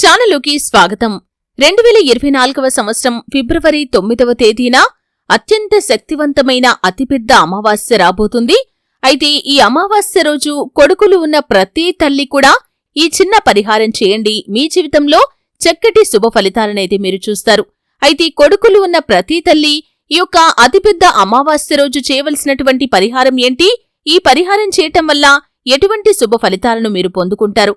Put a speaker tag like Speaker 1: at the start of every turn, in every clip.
Speaker 1: ఛానలుకి స్వాగతం. రెండు వేల ఇరవై నాలుగవ సంవత్సరం ఫిబ్రవరి తొమ్మిదవ తేదీన అత్యంత శక్తివంతమైన అతిపెద్ద అమావాస్య రాబోతుంది. అయితే ఈ అమావాస్య రోజు కొడుకులు ఉన్న ప్రతి తల్లి కూడా ఈ చిన్న పరిహారం చేయండి. మీ జీవితంలో చక్కటి శుభ ఫలితాలనైతే మీరు చూస్తారు. అయితే కొడుకులు ఉన్న ప్రతి తల్లి ఈ యొక్క అతిపెద్ద అమావాస్య రోజు చేయవలసినటువంటి పరిహారం ఏంటి? ఈ పరిహారం చేయటం వల్ల ఎటువంటి శుభ ఫలితాలను మీరు పొందుకుంటారు?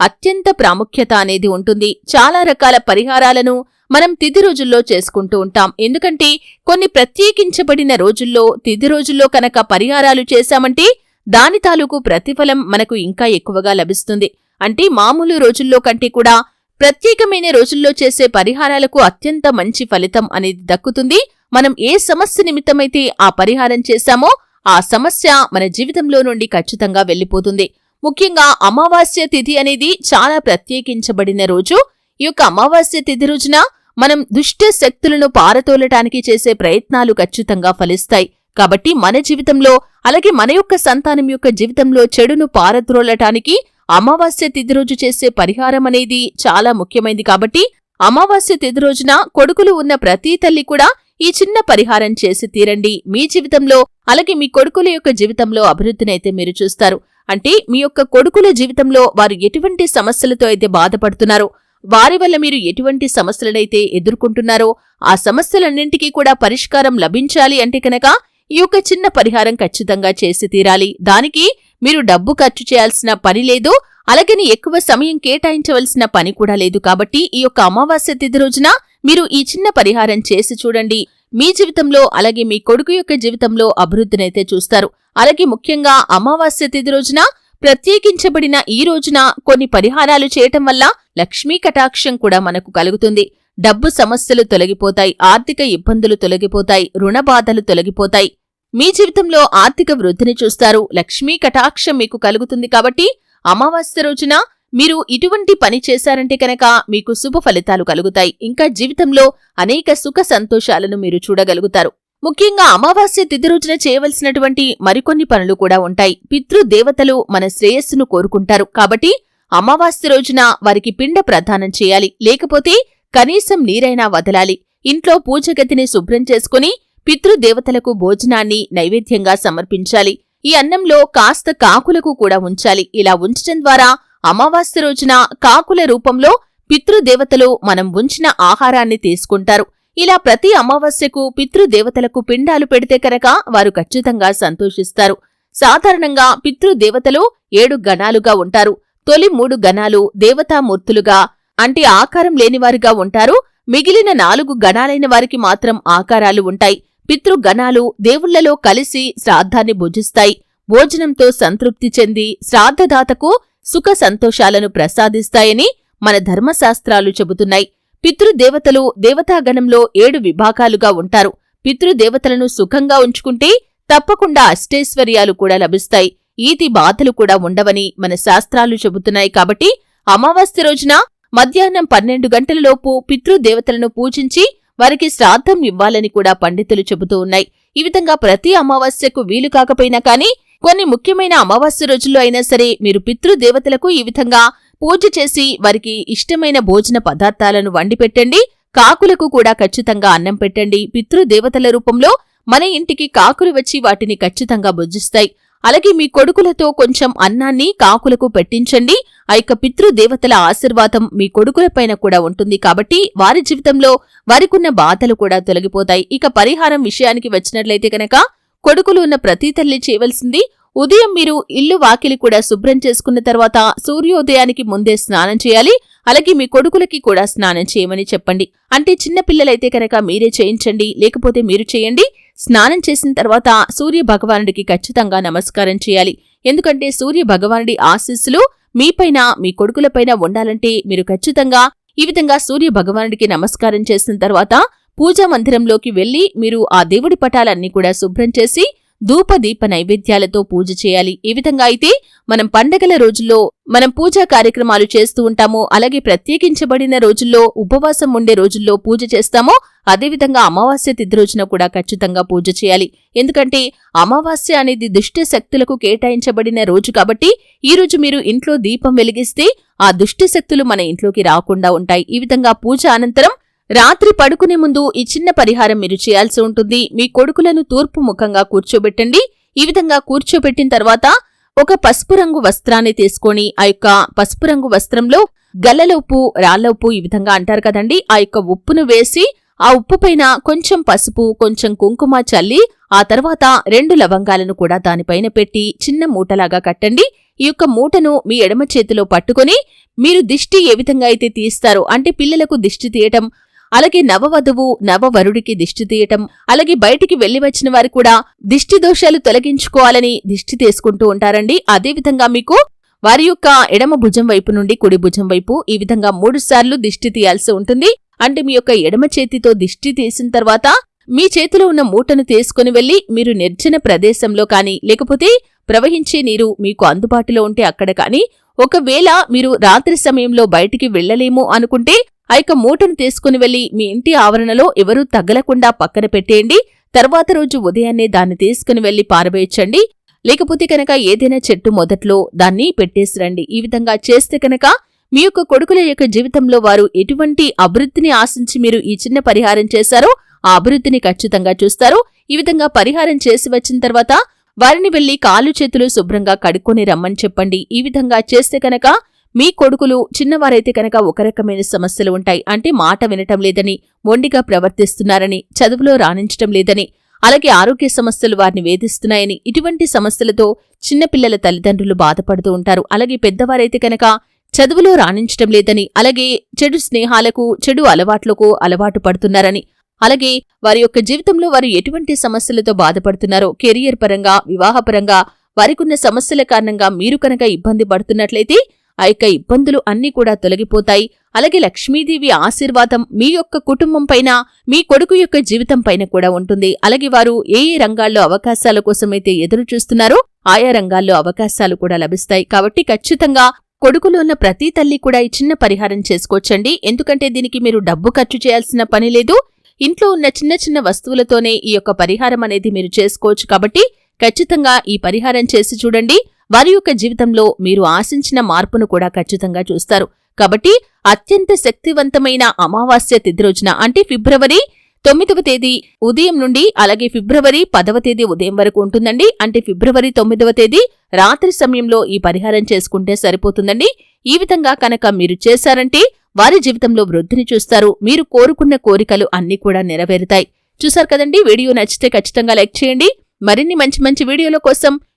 Speaker 1: అత్యంత ప్రాముఖ్యత అనేది ఉంటుంది. చాలా రకాల పరిహారాలను మనం తిది రోజుల్లో చేసుకుంటూ ఉంటాం. ఎందుకంటే కొన్ని ప్రత్యేకించబడిన రోజుల్లో తిది రోజుల్లో కనుక పరిహారాలు చేశామంటే దాని తాలూకు ప్రతిఫలం మనకు ఇంకా ఎక్కువగా లభిస్తుంది. అంటే మామూలు రోజుల్లో కంటే కూడా ప్రత్యేకమైన రోజుల్లో చేసే పరిహారాలకు అత్యంత మంచి ఫలితం అనేది దక్కుతుంది. మనం ఏ సమస్య నిమిత్తమైతే ఆ పరిహారం చేశామో ఆ సమస్య మన జీవితంలో నుండి ఖచ్చితంగా వెళ్ళిపోతుంది ముఖ్యంగా అమావాస్య తిథి అనేది చాలా ప్రత్యేకించబడిన రోజు. ఈ యొక్క అమావాస్య తిథి రోజున మనం దుష్ట శక్తులను పారతోలటానికి చేసే ప్రయత్నాలు ఖచ్చితంగా ఫలిస్తాయి. కాబట్టి మన జీవితంలో అలాగే మన యొక్క సంతానం యొక్క జీవితంలో చెడును పారద్రోలటానికి అమావాస్య తిథి రోజు చేసే పరిహారం అనేది చాలా ముఖ్యమైనది. కాబట్టి అమావాస్య తిథి రోజున కొడుకులు ఉన్న ప్రతి తల్లి కూడా ఈ చిన్న పరిహారం చేసి తీరండి. మీ జీవితంలో అలాగే మీ కొడుకుల యొక్క జీవితంలో అభివృద్ధినైతే మీరు చూస్తారు. అంటే మీ యొక్క కొడుకుల జీవితంలో వారు ఎటువంటి సమస్యలతో అయితే బాధపడుతున్నారో? వారి వల్ల మీరు ఎటువంటి సమస్యలనైతే ఎదుర్కొంటున్నారో ఆ సమస్యలన్నింటికీ కూడా పరిష్కారం లభించాలి అంటే కనుక ఈ యొక్క చిన్న పరిహారం ఖచ్చితంగా చేసి తీరాలి. దానికి మీరు డబ్బు ఖర్చు చేయాల్సిన పని లేదు అలాగని ఎక్కువ సమయం కేటాయించవలసిన పని కూడా లేదు కాబట్టి ఈ యొక్క అమావాస్య తిథి రోజున మీరు ఈ చిన్న పరిహారం చేసి చూడండి. మీ జీవితంలో అలాగే మీ కొడుకు యొక్క జీవితంలో అభివృద్ధినైతే చూస్తారు. అలాగే ముఖ్యంగా అమావాస్య తిథి రోజున ప్రత్యేకించబడిన ఈ రోజున కొన్ని పరిహారాలు చేయటం వల్ల లక్ష్మీ కటాక్షం కూడా మనకు కలుగుతుంది. డబ్బు సమస్యలు తొలగిపోతాయి ఆర్థిక ఇబ్బందులు తొలగిపోతాయి రుణ బాధలు తొలగిపోతాయి. మీ జీవితంలో ఆర్థిక వృద్ధిని చూస్తారు. లక్ష్మీ కటాక్షం మీకు కలుగుతుంది కాబట్టి అమావాస్య రోజున మీరు ఇటువంటి పని చేశారంటే కనుక మీకు శుభ ఫలితాలు కలుగుతాయి. ఇంకా జీవితంలో అనేక సుఖ సంతోషాలను మీరు చూడగలుగుతారు. ముఖ్యంగా అమావాస్య తిథి రోజున చేయవలసినటువంటి మరికొన్ని పనులు కూడా ఉంటాయి. పితృదేవతలు మన శ్రేయస్సును కోరుకుంటారు. కాబట్టి అమావాస్య రోజున వారికి పిండ ప్రదానం చేయాలి. లేకపోతే కనీసం నీరైనా వదలాలి. ఇంట్లో పూజగతిని శుభ్రం చేసుకుని పితృదేవతలకు భోజనాన్ని నైవేద్యంగా సమర్పించాలి. ఈ అన్నంలో కాస్త కాకులకు కూడా ఉంచాలి. ఇలా ఉంచటం ద్వారా అమావాస్య రోజున కాకుల రూపంలో పితృదేవతలు మనం ఉంచిన ఆహారాన్ని తీసుకుంటారు. ఇలా ప్రతి అమావాస్యకు పితృదేవతలకు పిండాలు పెడితే కనుక వారు ఖచ్చితంగా సంతోషిస్తారు. సాధారణంగా పితృదేవతలు ఏడు గణాలుగా ఉంటారు. తొలి మూడు గణాలు దేవతామూర్తులుగా అంటే ఆకారం లేనివారుగా ఉంటారు. మిగిలిన నాలుగు గణాలైన వారికి మాత్రం ఆకారాలు ఉంటాయి. పితృగణాలు దేవుళ్ళలో కలిసి శ్రాద్ధాన్ని భుజిస్తాయి. భోజనంతో సంతృప్తి చెంది శ్రాద్ధదాతకు సుఖ సంతోషాలను ప్రసాదిస్తాయని మన ధర్మశాస్త్రాలు చెబుతున్నాయి. పితృదేవతలు దేవతాగణంలో ఏడు విభాగాలుగా ఉంటారు. పితృదేవతలను సుఖంగా ఉంచుకుంటే తప్పకుండా అష్టైశ్వర్యాలు కూడా లభిస్తాయి. ఈతి బాధలు కూడా ఉండవని మన శాస్త్రాలు చెబుతున్నాయి కాబట్టి అమావాస్య రోజున మధ్యాహ్నం పన్నెండు గంటలలోపు పితృదేవతలను పూజించి వారికి శ్రాద్ధం ఇవ్వాలని కూడా పండితులు చెబుతూ ఉన్నాయి. ఈ విధంగా ప్రతి అమావాస్యకు వీలు కాకపోయినా కానీ కొన్ని ముఖ్యమైన అమావాస్య రోజుల్లో అయినా సరే మీరు పితృదేవతలకు ఈ విధంగా పూజ చేసి వారికి ఇష్టమైన భోజన పదార్థాలను వండి పెట్టండి. కాకులకు కూడా ఖచ్చితంగా అన్నం పెట్టండి. పితృదేవతల రూపంలో మన ఇంటికి కాకులు వచ్చి వాటిని ఖచ్చితంగా భుజిస్తాయి. అలాగే మీ కొడుకులతో కొంచెం అన్నాన్ని కాకులకు పెట్టించండి. ఆ యొక్క పితృదేవతల ఆశీర్వాదం మీ కొడుకులపైన కూడా ఉంటుంది కాబట్టి వారి జీవితంలో వారికున్న బాధలు కూడా తొలగిపోతాయి. ఇక పరిహారం విషయానికి వచ్చినట్లయితే కనుక కొడుకులు ఉన్న ప్రతి తల్లి చేయవలసింది ఉదయం మీరు ఇల్లు వాకిలి కూడా శుభ్రం చేసుకున్న తర్వాత సూర్యోదయానికి ముందే స్నానం చేయాలి. అలాగే మీ కొడుకులకి కూడా స్నానం చేయమని చెప్పండి. అంటే చిన్న పిల్లలైతే కనుక మీరే చేయించండి లేకపోతే మీరు చేయండి. స్నానం చేసిన తర్వాత సూర్య భగవానుడికి ఖచ్చితంగా నమస్కారం చేయాలి. ఎందుకంటే సూర్య భగవానుడి ఆశీస్సులు మీపైన మీ కొడుకులపైన ఉండాలంటే మీరు ఖచ్చితంగా ఈ విధంగా సూర్య భగవానుడికి నమస్కారం చేసిన తర్వాత పూజా మందిరంలోకి వెళ్ళి మీరు ఆ దేవుడి పటాలన్నీ కూడా శుభ్రం చేసి ధూపదీప నైవేద్యాలతో పూజ చేయాలి. ఈ విధంగా అయితే మనం పండగల రోజుల్లో మనం పూజా కార్యక్రమాలు చేస్తూ ఉంటాము. అలాగే ప్రత్యేకించబడిన రోజుల్లో ఉపవాసం ఉండే రోజుల్లో పూజ చేస్తామో. అదేవిధంగా అమావాస్య తిథి రోజున కూడా ఖచ్చితంగా పూజ చేయాలి. ఎందుకంటే అమావాస్య అనేది దుష్ట శక్తులకు కేటాయించబడిన రోజు కాబట్టి ఈ రోజు మీరు ఇంట్లో దీపం వెలిగిస్తే ఆ దుష్ట శక్తులు మన ఇంట్లోకి రాకుండా ఉంటాయి. ఈ విధంగా పూజ అనంతరం రాత్రి పడుకునే ముందు ఈ చిన్న పరిహారం మీరు చేయాల్సి ఉంటుంది. మీ కొడుకులను తూర్పు ముఖంగా కూర్చోబెట్టండి. ఈ విధంగా కూర్చోబెట్టిన తర్వాత ఒక పసుపు రంగు వస్త్రాన్ని తీసుకొని ఆ యొక్క పసుపు రంగు వస్త్రంలో గల్లల ఉప్పు రాళ్ళ ఉప్పు ఈ విధంగా అంటారు కదండి. ఆ యొక్క ఉప్పును వేసి ఆ ఉప్పు పైన కొంచెం పసుపు కొంచెం కుంకుమ చల్లి ఆ తర్వాత రెండు లవంగాలను కూడా దానిపైన పెట్టి చిన్న మూటలాగా కట్టండి. ఈ యొక్క మూటను మీ ఎడమ చేతిలో పట్టుకొని మీరు దిష్టి ఏ విధంగా అయితే తీస్తారో అంటే పిల్లలకు దిష్టి తీయటం అలాగే నవవధువు నవవరుడికి దిష్టి తీయటం అలాగే బయటికి వెళ్ళి వచ్చిన వారు కూడా దిష్టి దోషాలు తొలగించుకోవాలని దిష్టి తీసుకుంటూ ఉంటారండి. అదేవిధంగా మీకు వారి యొక్క ఎడమ భుజం వైపు నుండి కుడి భుజం వైపు ఈ విధంగా మూడు సార్లు దిష్టి తీయాల్సి ఉంటుంది. అంటే మీ యొక్క ఎడమ చేతితో దిష్టి తీసిన తర్వాత మీ చేతిలో ఉన్న మూటను తీసుకుని వెళ్ళి మీరు నిర్జన ప్రదేశంలో కాని లేకపోతే ప్రవహించే నీరు మీకు అందుబాటులో ఉంటే అక్కడ కాని ఒకవేళ మీరు రాత్రి సమయంలో బయటికి వెళ్ళలేము అనుకుంటే ఆ యొక్క మూటను తీసుకుని వెళ్ళి మీ ఇంటి ఆవరణలో ఎవరూ తగలకుండా పక్కన పెట్టేయండి. తర్వాత రోజు ఉదయాన్నే దాన్ని తీసుకుని వెళ్ళి పారవేయచ్చండి. లేకపోతే కనుక ఏదైనా చెట్టు మొదట్లో దాన్ని పెట్టేసిరండి ఈ విధంగా చేస్తే కనుక మీ యొక్క కొడుకుల యొక్క జీవితంలో వారు ఎటువంటి అభివృద్ధిని ఆశించి మీరు ఈ చిన్న పరిహారం చేశారో ఆ అభివృద్ధిని ఖచ్చితంగా చూస్తారు. ఈ విధంగా పరిహారం చేసి వచ్చిన తర్వాత వారిని వెళ్ళి కాలు చేతులు శుభ్రంగా కడుక్కొని రమ్మని చెప్పండి. ఈ విధంగా చేస్తే కనుక మీ కొడుకులు చిన్నవారైతే కనుక ఒక రకమైన సమస్యలు ఉంటాయి. అంటే మాట వినటం లేదని మొండిగా ప్రవర్తిస్తున్నారని చదువులో రాణించటం లేదని అలాగే ఆరోగ్య సమస్యలు వారిని వేధిస్తున్నాయని ఇటువంటి సమస్యలతో చిన్నపిల్లల తల్లిదండ్రులు బాధపడుతూ ఉంటారు. అలాగే పెద్దవారైతే కనుక చదువులో రాణించటం లేదని అలాగే చెడు స్నేహాలకు చెడు అలవాట్లకు అలవాటు పడుతున్నారని అలాగే వారి యొక్క జీవితంలో వారు ఎటువంటి సమస్యలతో బాధపడుతున్నారో కెరియర్ పరంగా వివాహపరంగా వారికున్న సమస్యల కారణంగా మీరు కనుక ఇబ్బంది పడుతున్నట్లయితే ఆ యొక్క ఇబ్బందులు అన్నీ కూడా తొలగిపోతాయి. అలాగే లక్ష్మీదేవి ఆశీర్వాదం మీ యొక్క కుటుంబం పైన మీ కొడుకు యొక్క జీవితం పైన కూడా ఉంటుంది. అలాగే వారు ఏ ఏ రంగాల్లో అవకాశాల కోసమైతే ఎదురు చూస్తున్నారో ఆయా రంగాల్లో అవకాశాలు కూడా లభిస్తాయి. కాబట్టి ఖచ్చితంగా కొడుకులో ఉన్న ప్రతి తల్లి కూడా ఈ చిన్న పరిహారం చేసుకోవచ్చండి. ఎందుకంటే దీనికి మీరు డబ్బు ఖర్చు చేయాల్సిన పని లేదు. ఇంట్లో ఉన్న చిన్న చిన్న వస్తువులతోనే ఈ యొక్క పరిహారం అనేది మీరు చేసుకోవచ్చు. కాబట్టి ఖచ్చితంగా ఈ పరిహారం చేసి చూడండి. వారి యొక్క జీవితంలో మీరు ఆశించిన మార్పును కూడా ఖచ్చితంగా చూస్తారు. కాబట్టి అత్యంత శక్తివంతమైన అమావాస్య తిథి రోజున అంటే ఫిబ్రవరి తొమ్మిదవ తేదీ ఉదయం నుండి అలాగే ఫిబ్రవరి పదవ తేదీ ఉదయం వరకు ఉంటుందండి. అంటే ఫిబ్రవరి తొమ్మిదవ తేదీ రాత్రి సమయంలో ఈ పరిహారం చేసుకుంటే సరిపోతుందండి. ఈ విధంగా కనుక మీరు చేశారంటే వారి జీవితంలో వృద్ధిని చూస్తారు. మీరు కోరుకున్న కోరికలు అన్నీ కూడా నెరవేరుతాయి. చూసారు కదండి? వీడియో నచ్చితే ఖచ్చితంగా లైక్ చేయండి. మరిన్ని మంచి మంచి వీడియోల కోసం